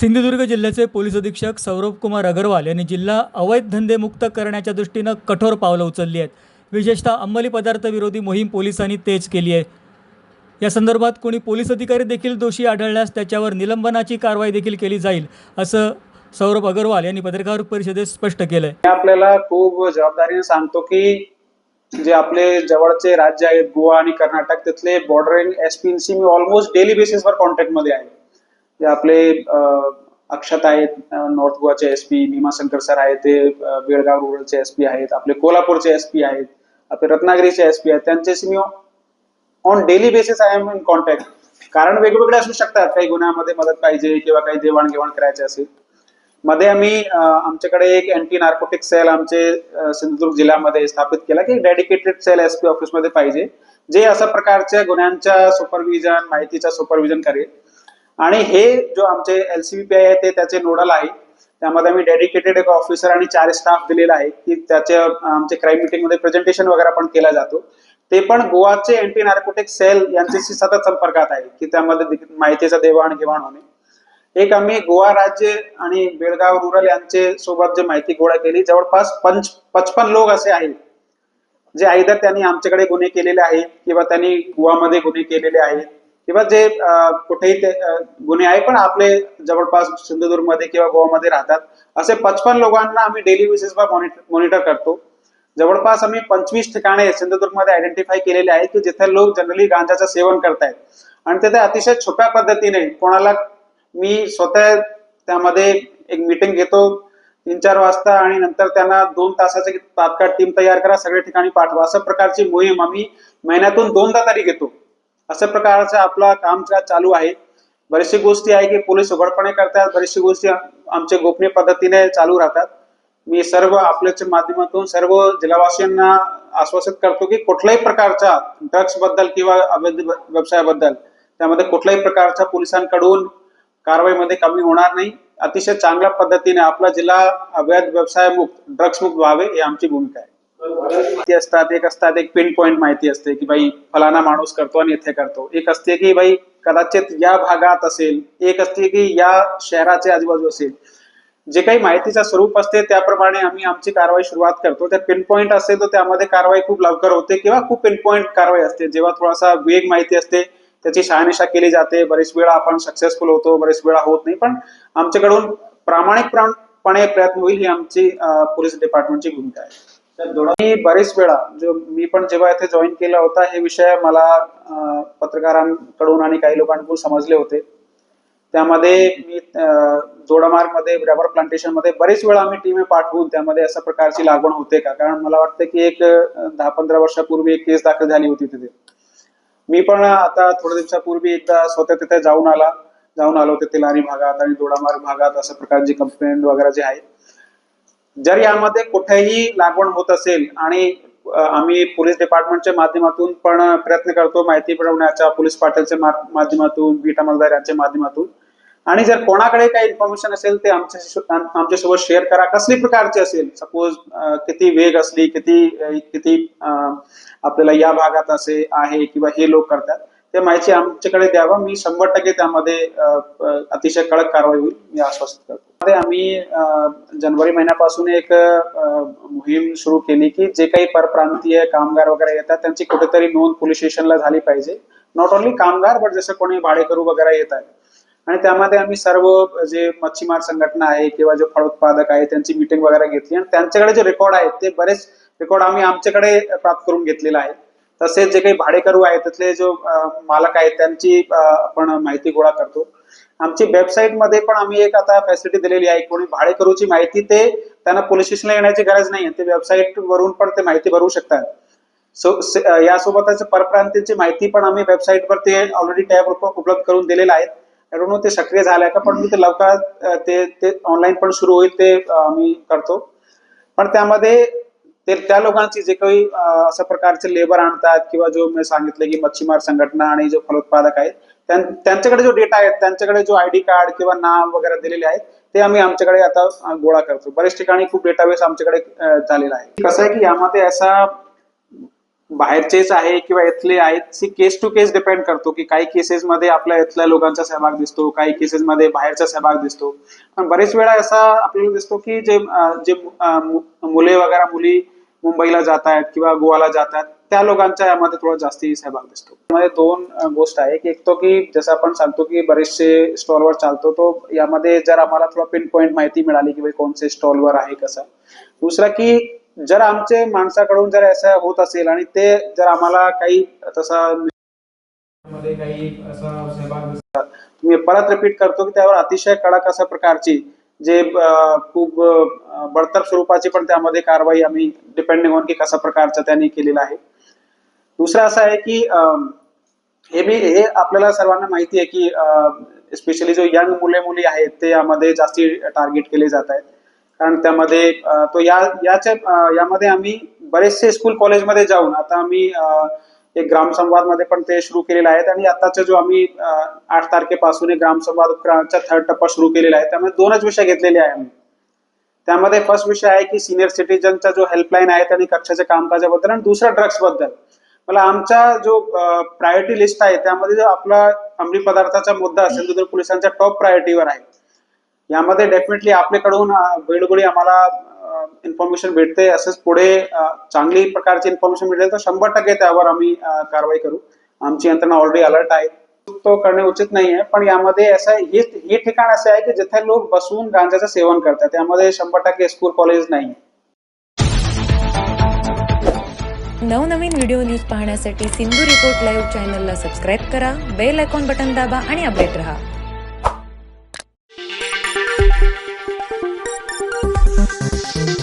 सिंधुदुर्ग जिल्ह्याचे पोलीस अधीक्षक सौरभ कुमार अग्रवाल यांनी जिल्हा अवैध धंदे मुक्त करण्याच्या दृष्टीनं कठोर पावलं उचलली आहेत. विशेषतः अंमली पदार्थ विरोधी मोहीम पोलिसांनी तेज केली आहे. या संदर्भात कोणी पोलीस अधिकारी देखील दोषी आढळल्यास त्याच्यावर निलंबनाची कारवाई देखील केली जाईल असं सौरभ अग्रवाल यांनी पत्रकार परिषदेत स्पष्ट केलंय. आपल्याला खूप जबाबदारीने सांगतो की जे आपले जवळचे राज्य आहेत गोवा आणि कर्नाटक तिथले बॉर्डरिंग एसपीएनसी मी ऑलमोस्ट डेली बेसिसवर कॉन्टॅक्टमध्ये आहे. ते आपले अक्षत आहेत नॉर्थ गोवाचे एसपी भीमाशंकर सर आहेत ते बेळगाव रुरलचे एसपी आहेत आपले कोल्हापूरचे एसपी आहेत आपले रत्नागिरीचे एसपी आहेत त्यांच्याशी मी on daily basis I am in contact कारण वेगवेगळे असू शकतात काही गुन्ह्यामध्ये मदत पाहिजे किंवा काही देवाणघेवाण करायचे असेल. मध्ये आम्ही आमच्याकडे एक अँटी नार्कोटिक सेल आमचे सिंधुदुर्ग जिल्ह्यामध्ये स्थापित केला की डेडिकेटेड सेल एस पी ऑफिसमध्ये पाहिजे. जे अशा प्रकारच्या गुन्ह्यांच्या सुपरविजन माहितीचा सुपरविजन करेल. आणि हे जो आमचे एलसीबीपी आहे ते त्याचे नोडल आहे. त्यामध्ये आम्ही डेडिकेटेड एक ऑफिसर आणि चार स्टाफ दिलेला आहे की त्याचे आमचे क्राईम मिटिंगमध्ये प्रेझेंटेशन वगैरे पण केला जातो. ते पण गोवाचे अँटी नार्कोटिक सेल यांच्याशी सतत संपर्कात आहे की त्यामध्ये माहितीचं माहितीचा देवाणघेवाण होणे. एक आम्ही गोवा राज्य आणि बेळगाव रुरल यांचे सोबत जे माहिती गोळा केली जवळपास पंच पचपन लोक असे आहेत जे आयदर त्यांनी आमच्याकडे गुन्हे केलेले आहेत किंवा त्यांनी गोवामध्ये गुन्हे केलेले आहेत. किंवा जे कुठेही ते गुन्हे आहे पण आपले जवळपास सिंधुदुर्गमध्ये किंवा गोवामध्ये राहतात असे पचपन लोकांना आम्ही डेली बेसिसवर मॉनिटर करतो. जवळपास आम्ही पंचवीस ठिकाणे सिंधुदुर्गमध्ये आयडेंटिफाय केलेले आहेत की जिथे लोक जनरली गांजाचं सेवन करतायत. आणि तिथे अतिशय छुप्या पद्धतीने कोणाला मी स्वतः त्यामध्ये एक मीटिंग घेतो तीन चार वाजता आणि नंतर त्यांना दोन तासाची तात्काळ टीम तयार करा सगळ्या ठिकाणी पाठवा. अशा प्रकारची मोहीम आम्ही महिन्यातून दोनदा तरी घेतो. अशा प्रकारचं आपला काम चालू आहे. बरेचशी गोष्टी आहे की पोलीस उघडपणे करतात बरेचशी गोष्टी आमच्या गोपनीय पद्धतीने चालू राहतात. मी सर्व आपल्याच्या माध्यमातून सर्व जिल्हावासियांना आश्वासित करतो की कुठल्याही प्रकारचा ड्रग्सबद्दल किंवा अवैध व्यवसायाबद्दल त्यामध्ये कुठल्याही प्रकारचा पोलिसांकडून कारवाईमध्ये कमी होणार नाही. अतिशय चांगल्या पद्धतीने आपला जिल्हा अवैध व्यवसाय मुक्त ड्रग्स मुक्त व्हावे ही आमची भूमिका आहे. माहिती असतात एक असतात एक पिन पॉइंट माहिती असते की बाई फलाना माणूस करतो आणि इथे करतो. एक असते की बाई कदाचित या भागात असेल एक असते की या शहराच्या आजूबाजू असेल. जे काही माहितीचं स्वरूप असते त्याप्रमाणे आम्ही आमची कारवाई सुरुवात करतो. त्या पिन पॉइंट असेल तर त्यामध्ये कारवाई खूप लवकर होते किंवा खूप पिन पॉइंट कारवाई असते. जेव्हा थोडासा वेग माहिती असते त्याची शहानिशा केली जाते. बरेच वेळा आपण सक्सेसफुल होतो बरेच वेळा होत नाही. पण आमच्याकडून प्रामाणिकपणे प्रयत्न होईल ही आमची पोलीस डिपार्टमेंटची भूमिका आहे. मी बरेच वेळा जो मी पण जेव्हा इथे जॉईन केला होता हे विषय मला पत्रकारांकडून आणि काही लोकांकडून समजले होते. त्यामध्ये मी जोडामार्गमध्ये रबर प्लांटेशनमध्ये बरेच वेळा आम्ही टीम पाठवून त्यामध्ये अशा प्रकारची लागवण होते का? कारण मला वाटतं की एक दहा पंधरा वर्षापूर्वी एक केस दाखल झाली होती तिथे. मी पण आता थोड्या दिवसापूर्वी एकदा स्वतः तिथे जाऊन आला. जाऊन आलो तिथे लारी भागात आणि दोडामार्ग भागात अशा प्रकारची कंप्लेंट वगैरे जे आहेत. जर यामध्ये कुठेही लागवण होत असेल आणि आम्ही पोलीस डिपार्टमेंटच्या माध्यमातून पण प्रयत्न करतो माहिती मिळवण्याच्या पोलीस पाटीलच्या माध्यमातून बीट अंमलदार यांच्या माध्यमातून. आणि जर कोणाकडे काही इन्फॉर्मेशन असेल ते आमच्या आमच्यासोबत शेअर करा. कसली प्रकारची असेल? सपोज किती वेग असली किती किती आपल्याला या भागात असे आहे किंवा हे लोक करतात. ते माहिती आमच्याकडे द्यावा. मी शंभर टक्के त्यामध्ये अतिशय कडक कारवाई होईल. मी आश्वासित करतो. मध्ये आम्ही जानेवारी महिन्यापासून एक मोहीम सुरू केली की जे काही परप्रांतीय कामगार वगैरे येतात त्यांची कुठेतरी नोंद पोलीस स्टेशनला झाली पाहिजे. नॉट ओन्ली कामगार बट जसं कोणी भाडेकरू वगैरे येत आहे आणि त्यामध्ये आम्ही सर्व जे मच्छीमार संघटना आहे किंवा जे फळ उत्पादक आहे त्यांची मिटिंग वगैरे घेतली. आणि त्यांच्याकडे जे रेकॉर्ड आहेत ते बरेच रेकॉर्ड आम्ही आमच्याकडे प्राप्त करून घेतलेला आहे तसेच जे काही भाडेकरू आहेत तिथले जो मालक आहेत त्यांची आपण माहिती गोळा करतो. आमची वेबसाईटमध्ये पण आम्ही एक आता फॅसिलिटी दिलेली आहे. कोणी भाडेकरूची माहिती ते त्यांना पोलीस स्टेशनला येण्याची गरज नाही ते वेबसाईट वरून पण ते माहिती भरू शकतात. सो यासोबतच परप्रांतीची माहिती पण आम्ही वेबसाईटवर ते ऑलरेडी टॅब उपलब्ध करून दिलेलं आहे. ते सक्रिय झालंय का पण मी ते लवकरात ते ऑनलाईन पण सुरू होईल ते आम्ही करतो. पण त्यामध्ये ते त्या लोकांची जे काही अशा प्रकारचे लेबर आणतात किंवा जो मी सांगितलं की मच्छीमार संघटना आणि जो फलोत्पादक आहेत त्यांच्याकडे जो डेटा आहे त्यांच्याकडे जो आयडी कार्ड किंवा नाव वगैरे दिलेले आहेत ते आम्ही आमच्याकडे आता गोळा करतो. बरेच ठिकाणी खूप डेटाबेस आमच्याकडे झालेला आहे. कसं आहे की यामध्ये असा बाहेरचेच आहे किंवा इथले आहेत केस टू केस डिपेंड करतो की काही केसेसमध्ये आपल्या इथल्या लोकांचा सहभाग दिसतो काही केसेसमध्ये बाहेरचा सहभाग दिसतो. पण बरेच वेळा असा आपल्याला दिसतो की जे जे मुले वगैरे मुली मुंबईला जात आहेत किंवा गोवाला जात आहेत त्या लोकांचा यामध्ये थोडा जास्ती सहभाग दिसतो. यामध्ये दोन गोष्ट आहे की एक तो की जसं आपण सांगतो की बरेचसे स्टॉलवर चालतो तो यामध्ये जर आम्हाला थोडा पिन पॉईंट माहिती मिळाली की भाई कोणते स्टॉलवर आहे कसं. दुसरा की जर आमचे माणसाकडून जर असं होत असेल आणि ते जर आम्हाला काही तसा मध्ये काही असा सहभाग मी परत रिपीट करतो की त्यावर अतिशय कडक अशा प्रकारची जे खूप बडतर स्वरूपाची पण त्यामध्ये कारवाई आम्ही डिपेंडिंग ऑन की कशा प्रकारचं त्यांनी केलेलं आहे. दुसरं असं आहे की अं, हे मी हे आपल्याला सर्वांना माहिती आहे की स्पेशली जो यंग मुले मुली आहेत ते यामध्ये जास्ती टार्गेट केले जात आहेत. कारण त्यामध्ये तो या याच्या यामध्ये आम्ही बरेचसे स्कूल कॉलेजमध्ये जाऊन आता आम्ही एक ग्रामसंवादमध्ये पण ते सुरू केलेले आहेत आणि आताचा जो आम्ही आठ तारखेपासून एक ग्रामसंवादचा थर्ड टप्पा सुरू केलेला आहे. त्यामध्ये दोनच विषय घेतलेले आहे आम्ही. त्यामध्ये फर्स्ट विषय आहे की सिनियर सिटीजनचा जो हेल्पलाईन आहे आणि कक्षाच्या कामकाजाबद्दल आणि दुसरा ड्रग्सबद्दल. मला आमचा जो प्रायोरिटी लिस्ट आहे त्यामध्ये जो आपला अंमली पदार्थाचा मुद्दा असेल पोलिसांच्या टॉप प्रायोरिटीवर आहे. यामध्ये डेफिनेटली आपल्याकडून वेळोवेळी आम्हाला इन्फॉर्मेशन भेटते असंच पुढे चांगली प्रकारची इन्फॉर्मेशन मिळेल तर शंभर टक्के त्यावर आम्ही कारवाई करू. आमची यंत्रणा ऑलरेडी अलर्ट आहे. तो करणे उचित नाही आहे पण यामध्ये असं आहे, हे हे ठिकाण असं आहे की जिथे लोक बसून गांजाचं सेवन करतात. त्यामध्ये शंभर टक्के स्कूल कॉलेज नाही नवनवीन व्हिडिओ न्यूज पाहण्यासाठी सिंधू रिपोर्ट लाईव्ह चॅनलला सबस्क्राईब करा बेल आयकॉन बटन दाबा आणि अपडेट रहा. Música